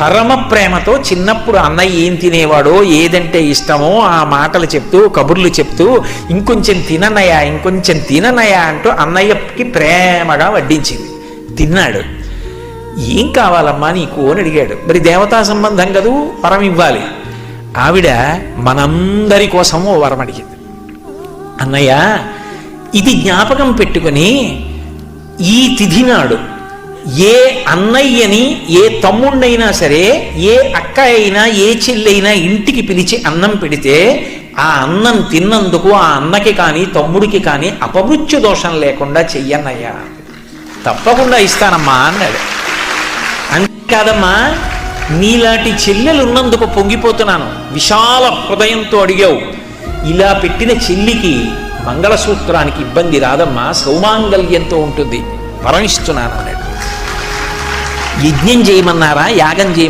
పరమ ప్రేమతో చిన్నప్పుడు అన్నయ్య ఏం తినేవాడో ఏదంటే ఇష్టమో ఆ మాటలు చెప్తూ కబుర్లు చెప్తూ ఇంకొంచెం తిననయా ఇంకొంచెం తిననయా అంటూ అన్నయ్యకి ప్రేమగా వడ్డించింది. తిన్నాడు. ఏం కావాలమ్మా నీకు అని అడిగాడు. మరి దేవతా సంబంధం కదూ? వరం ఇవ్వాలి. ఆవిడ మనందరి కోసం ఓ వరం అడిగింది. అన్నయ్య ఇది జ్ఞాపకం పెట్టుకుని ఈ తిథి నాడు ఏ అన్నయ్యని ఏ తమ్ముణ్ణైనా సరే ఏ అక్క అయినా ఏ చెల్లైనా ఇంటికి పిలిచి అన్నం పెడితే ఆ అన్నం తిన్నందుకు ఆ అన్నకి కానీ తమ్ముడికి కానీ అపమృత్యు దోషం లేకుండా చెయ్యన్నయ్యా. తప్పకుండా ఇస్తానమ్మా అన్నాడు. అంతేకాదమ్మా నీలాంటి చెల్లెలు ఉన్నందుకు పొంగిపోతున్నాను. విశాల హృదయంతో అడిగావు. ఇలా పెట్టిన చెల్లికి మంగళసూత్రానికి ఇబ్బంది రాదమ్మా సౌమాంగల్యంతో ఉంటుంది. వరణిస్తున్నాను అన్నాడు. యజ్ఞం చేయమన్నారా? యాగం చేయమన్నారా?